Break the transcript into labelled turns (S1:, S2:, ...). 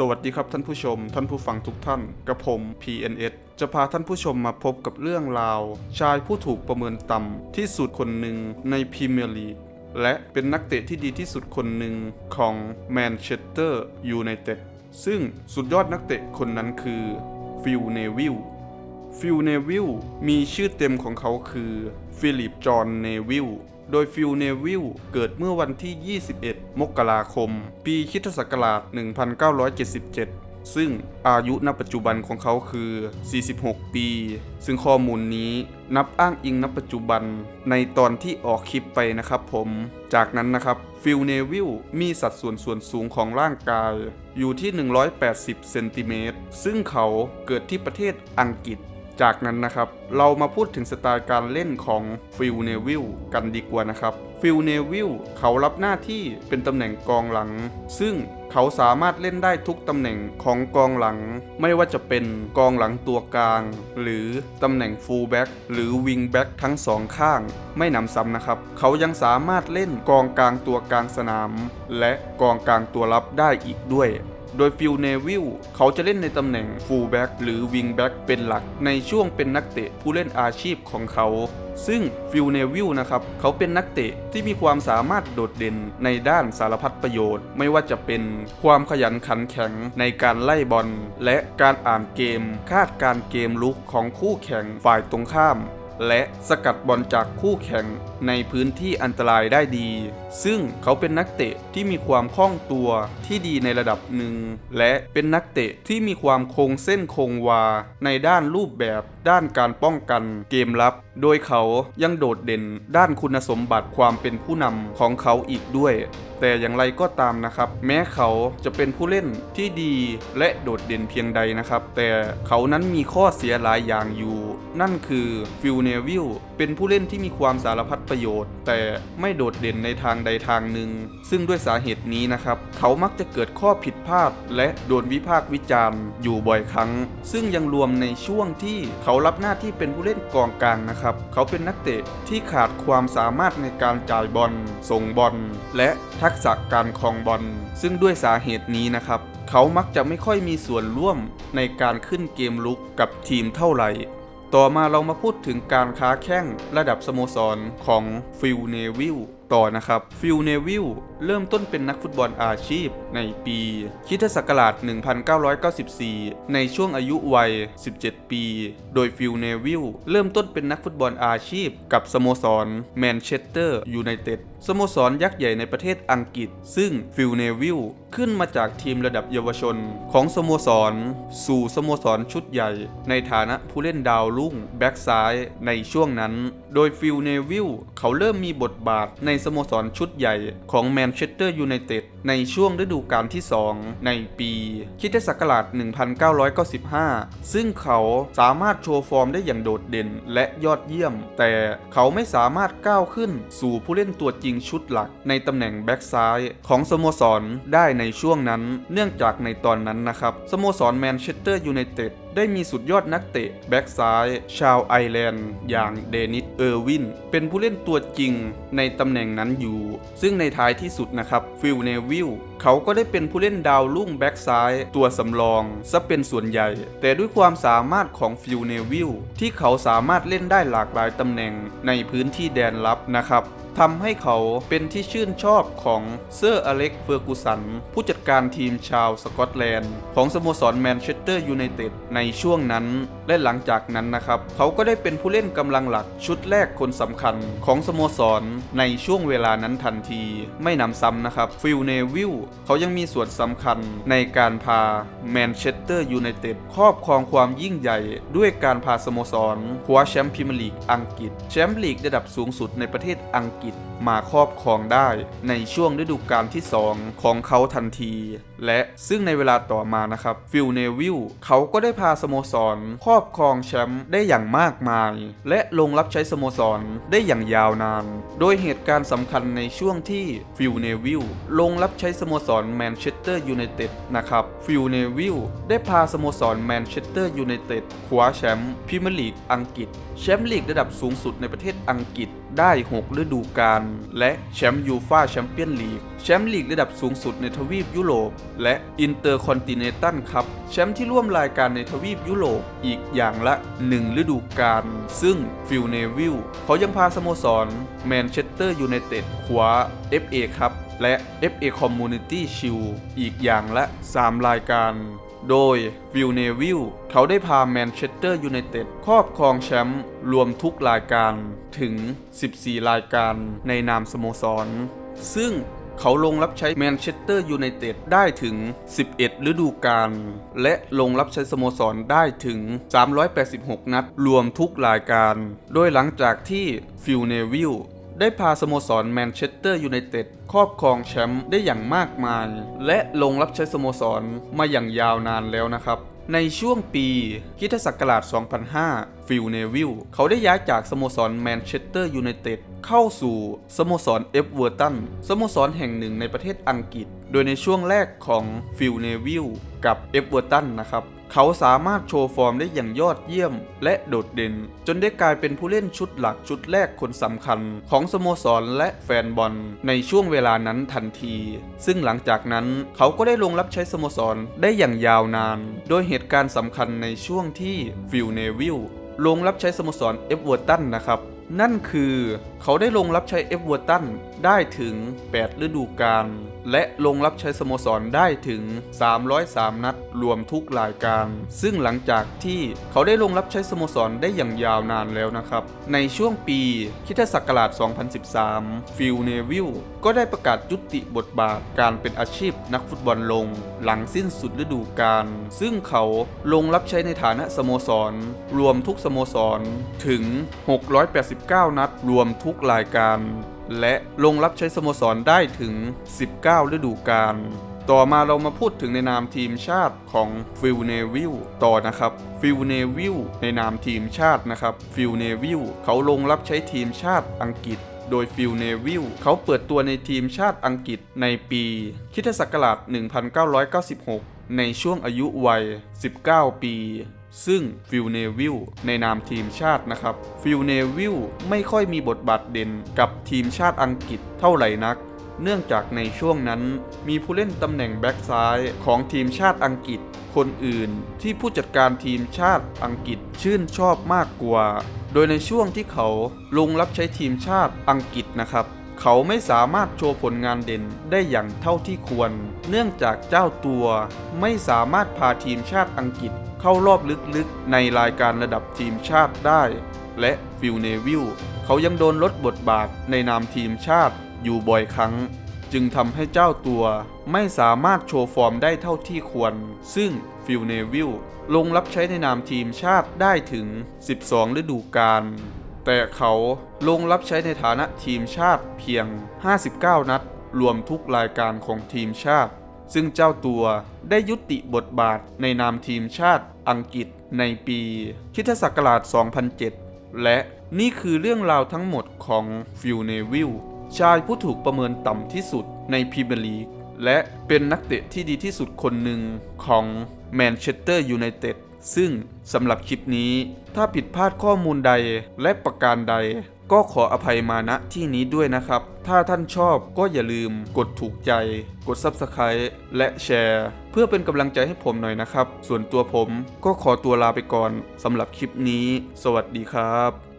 S1: สวัสดีครับท่านผู้ชม ท่านผู้ฟังทุกท่านกระผม PNS จะพาท่านผู้ชมมาพบกับเรื่องราว ชายผู้ถูกประเมินต่ำที่สุดคนหนึ่งในพรีเมียร์ลีกและเป็นนักเตะที่ดีที่สุดคนหนึ่งของแมนเชสเตอร์ยูไนเต็ดซึ่งสุดยอดนักเตะคนนั้นคือฟิลเนวิลฟิลเนวิลมีชื่อเต็มของเขาคือ ฟิลิป จอห์น เนวิล โดยฟิลเนวิลเกิดเมื่อวันที่ 21 มกราคม ปีคริสตศักราช 1977 ซึ่งอายุณปัจจุบันของเขาคือ 46 ปี ซึ่งข้อมูลนี้นับอ้างอิงณปัจจุบันในตอนที่ออกคลิปไปนะครับผม จากนั้นนะครับฟิลเนวิลมีสัดส่วนส่วนสูงของร่างกายอยู่ที่ 180 เซนติเมตร ซึ่งเขาเกิดที่ประเทศอังกฤษ จากนั้นนะครับเรามาพูดถึงสไตล์การเล่นของฟิลเนวิลกันดีกว่านะครับฟิลเนวิลเขารับหน้าที่เป็นตำแหน่งกองหลัง ซึ่งเขาสามารถเล่นได้ทุกตำแหน่งของกองหลัง ไม่ว่าจะเป็นกองหลังตัวกลาง หรือตำแหน่งฟูลแบ็กหรือวิงแบ็กทั้งสองข้าง ไม่นำซ้ำนะครับ เขายังสามารถเล่นกองกลางตัวกลางสนาม และกองกลางตัวรับได้อีกด้วย โดยฟิลเนวิลเขาจะเล่นในตำแหน่งฟูลแบ็กหรือวิงแบ็กเป็นหลักในช่วงเป็นนักเตะผู้เล่นอาชีพของเขา ซึ่งฟิลเนวิลนะครับ เขาเป็นนักเตะที่มีความสามารถโดดเด่นในด้านสารพัดประโยชน์ ไม่ว่าจะเป็นความขยันขันแข็งในการไล่บอล และการอ่านเกม คาดการ์เกมลุกของคู่แข่งฝ่ายตรงข้าม และสกัดบอลจากคู่แข่งในพื้นที่อันตรายได้ดี ซึ่งเขาเป็นนักเตะที่มีความคล่องตัวที่ดีในระดับหนึ่ง และเป็นนักเตะที่มีความคงเส้นคงวาในด้านรูปแบบ ด้านการป้องกันเกมลับ โดยเขายังโดดเด่นด้านคุณสมบัติความเป็นผู้นำของเขาอีกด้วย แต่อย่างไรก็ตามนะครับ แม้เขาจะเป็นผู้เล่นที่ดีและโดดเด่นเพียงใดนะครับ แต่เขานั้นมีข้อเสียหลายอย่างอยู่ นั่นคือฟิลเนวิล เป็นผู้เล่นที่มีความสารพัดประโยชน์ แต่ไม่โดดเด่นในทางใดทางหนึ่ง ซึ่งด้วยสาเหตุนี้นะครับ เขามักจะเกิดข้อผิดพลาด และโดนวิพากษ์วิจารณ์อยู่บ่อยครั้ง ซึ่งยังรวมในช่วงที่เขารับหน้าที่เป็นผู้เล่นกองกลางนะครับ เขาเป็นนักเตะที่ขาดความสามารถในการจ่ายบอลส่งบอลและทักษะการครองบอลซึ่งด้วยสาเหตุนี้นะครับ เขามักจะไม่ค่อยมีส่วนร่วมในการขึ้นเกมลุกกับทีมเท่าไหร่ ต่อมาเรามาพูดถึงการค้าแข่งระดับสโมสรของฟิลเนวิลต่อนะครับฟิลเนวิลเริ่มต้นเป็นนักฟุตบอลอาชีพในปีคริสตศักราช 1994 ในช่วงอายุวัย 17 ปี โดยฟิลเนวิลเริ่มต้นเป็นนักฟุตบอลอาชีพ กับสโมสรแมนเชสเตอร์ยูไนเต็ดสโมสรยักษ์ใหญ่ในประเทศอังกฤษ ซึ่งฟิลเนวิลขึ้นมาจากทีมระดับเยาวชน ของสโมสร สู่สโมสรชุดใหญ่ ในฐานะผู้เล่นดาวรุ่งแบ็กซ้ายในช่วงนั้น โดยฟิลเนวิลเขาเริ่มมีบทบาทในสโมสรชุดใหญ่ของแมนเชสเตอร์ยูไนเต็ด ในช่วงฤดูกาลที่ 2 ในปีคริสตศักราช 1995 ซึ่งเขาสามารถโชว์ฟอร์มได้อย่างโดดเด่นและยอดเยี่ยม แต่เขาไม่สามารถก้าวขึ้นสู่ผู้เล่นตัวจริงชุดหลัก ในตำแหน่งแบ็กซ้ายของสโมสรได้ในช่วงนั้น เนื่องจากในตอนนั้นนะครับสโมสรแมนเชสเตอร์ยูไนเต็ดได้มีสุดยอดนักเตะแบ็กซ้าย ชาวไอร์แลนด์อย่างเดนิสเออร์วิน เป็นผู้เล่นตัวจริงในตำแหน่งนั้นอยู่ ซึ่งในท้ายที่สุดนะครับฟิลเนวิลเขาก็ได้เป็นผู้เล่นดาวรุ่งแบ็กซ้าย ตัวสำรองซะเป็นส่วนใหญ่ แต่ด้วยความสามารถของฟิลเนวิลที่เขาสามารถเล่นได้หลากหลายตำแหน่งในพื้นที่แดนลับนะครับ ทำให้เขาเป็นที่ชื่นชอบของเซอร์อเล็กเฟอร์กูสัน ผู้จัดการทีมชาวสกอตแลนด์ ของสโมสรแมนเชสเตอร์ยูไนเต็ดในช่วงนั้น และหลังจากนั้นนะครับ เขาก็ได้เป็นผู้เล่นกำลังหลักชุดแรกคนสำคัญของสโมสรในช่วงเวลานั้นทันที ไม่นำซ้ำนะครับฟิลเนวิลเขายังมีส่วนสำคัญในการพาแมนเชสเตอร์ยูไนเต็ดครอบครองความยิ่งใหญ่ด้วยการพาสโมสรคว้าแชมป์พรีเมียร์ลีกอังกฤษแชมป์ลีกระดับสูงสุดในประเทศอังกฤษมาครอบครองได้ในช่วงฤดูกาลที่ 2 ของเขาทันทีและซึ่งในเวลาต่อมานะครับฟิลเนวิลเขาก็ได้พาสโมสร ครอบครองแชมป์ได้อย่างมากมาย และลงรับใช้สโมสรได้อย่างยาวนาน โดยเหตุการณ์สำคัญในช่วงที่ฟิลเนวิลลงรับใช้สโมสรแมนเชสเตอร์ยูไนเต็ดนะครับฟิลเนวิลได้พาสโมสรแมนเชสเตอร์ยูไนเต็ดคว้าแชมป์พรีเมียร์ลีกอังกฤษแชมป์ลีกระดับสูงสุดในประเทศอังกฤษได้ 6 ฤดูกาลและแชมป์ยูฟาแชมเปี้ยนลีกแชมป์ลีกระดับสูงสุดในทวีปยุโรป และอินเตอร์คอนติเนนตัลครับแชมป์ที่ร่วมรายการในทวีปยุโรปอีกอย่างละ 1 ฤดูกาลซึ่งฟิลเนวิลเขายังพาสโมสรแมนเชสเตอร์ยูไนเต็ดคว้า FA ครับและ FA Community Shield อีกอย่างละ 3 รายการโดยวิลเนวิลเขาได้พาแมนเชสเตอร์ยูไนเต็ดครอบครองแชมป์รวมทุกรายการถึง 14 รายการในนามสโมสร ซึ่ง เขาลงรับใช้แมนเชสเตอร์ยูไนเต็ดได้ถึง 11 ฤดูกาล และลงรับใช้สโมสรได้ถึง 386 นัด รวมทุกรายการ โดยหลังจากที่ฟิลเนวิลได้พาสโมสรแมนเชสเตอร์ยูไนเต็ดครอบครองแชมป์ได้อย่างมากมาย และลงรับใช้สโมสรมาอย่างยาวนานแล้วนะครับ ในช่วงปีคริสตศักราช 2005 ฟิลเนวิลเขาได้ย้ายจากสโมสรแมนเชสเตอร์ยูไนเต็ดเข้าสู่สโมสรเอฟเวอร์ตันสโมสรแห่งหนึ่งในประเทศอังกฤษ โดยในช่วงแรกของฟิลเนวิลกับเอฟเวอร์ตันนะครับ เขาสามารถโชว์ฟอร์มได้อย่างยอดเยี่ยมและโดดเด่น จนได้กลายเป็นผู้เล่นชุดหลักชุดแรกคนสำคัญ ของสโมสรและแฟนบอลในช่วงเวลานั้นทันที ซึ่งหลังจากนั้นเขาก็ได้ลงรับใช้สโมสรได้อย่างยาวนาน โดยเหตุการณ์สำคัญในช่วงที่ฟิลเนวิลลงรับใช้สโมสรเอฟเวอร์ตันนะครับ นั่นคือเขาได้ลงรับใช้เอฟเวอร์ตันได้ถึง 8 ฤดูกาลและลงรับใช้สโมสรได้ถึง 303 นัด รวมทุกรายการ ซึ่งหลังจากที่เขาได้ลงรับใช้สโมสรได้อย่างยาวนานแล้วนะครับ ในช่วงปีคริสตศักราช 2013 ฟิลเนวิลก็ได้ประกาศยุติบทบาทการเป็นอาชีพนักฟุตบอลลง หลังสิ้นสุดฤดูกาลซึ่งเขาลงรับใช้ในฐานะสโมสร รวมทุกสโมสรถึง 689 นัด รวมทุกุกรายการ และลงรับใช้สโมสรได้ถึง 19 ฤดูกาลต่อมาเรามาพูดถึงในนามทีมชาติของฟิลเนวิลต่อนะครับฟิลเนวิลในนามทีมชาตินะครับฟิลเนวิลเขาลงรับใช้ทีมชาติอังกฤษ โดยฟิลเนวิลเขาเปิดตัวในทีมชาติอังกฤษในปีคริสตศักราช1996 ในช่วงอายุวัย 19 ปี ซึ่งฟิลเนวิลในนามทีมชาตินะครับ ฟิลเนวิลไม่ค่อยมีบทบาทเด่นกับทีมชาติอังกฤษเท่าไหร่นัก เนื่องจากในช่วงนั้น มีผู้เล่นตำแหน่งแบ็กซ้ายของทีมชาติอังกฤษ คนอื่นที่ผู้จัดการทีมชาติอังกฤษชื่นชอบมากกว่า โดยในช่วงที่เขาลงรับใช้ทีมชาติอังกฤษนะครับเขาไม่สามารถโชว์ผลงานเด่นได้อย่างเท่าที่ควร เนื่องจากเจ้าตัวไม่สามารถพาทีมชาติอังกฤษ เข้ารอบลึกๆในรายการระดับทีมชาติได้ และฟิลเนวิลเขายังโดนลดบทบาทในนามทีมชาติอยู่บ่อยครั้ง จึงทำให้เจ้าตัวไม่สามารถโชว์ฟอร์มได้เท่าที่ควร ซึ่งฟิลเนวิลลงรับใช้ในนามทีมชาติได้ถึง 12 ฤดูกาลแต่เขาลงรับใช้ในฐานะทีมชาติเพียง 59 นัด รวมทุกรายการของทีมชาติ ซึ่งเจ้าตัวได้ยุติบทบาทในนามทีมชาติอังกฤษในปีคริสตศักราช 2007 และนี่คือเรื่องราวทั้งหมดของฟิลเนวิลชายผู้ถูกประเมินต่ำที่สุดในพรีเมียร์ลีกและเป็นนักเตะที่ดีที่สุดคนหนึ่งของแมนเชสเตอร์ยูไนเต็ดซึ่งสำหรับคลิปนี้ถ้าผิดพลาดข้อมูลใดและประการใด ก็ขออภัยมาณที่นี้ด้วยนะครับ ถ้าท่านชอบก็อย่าลืมกดถูกใจ กด Subscribe และแชร์ เพื่อเป็นกำลังใจให้ผมหน่อยนะครับ ส่วนตัวผมก็ขอตัวลาไปก่อนสำหรับคลิปนี้ สวัสดีครับ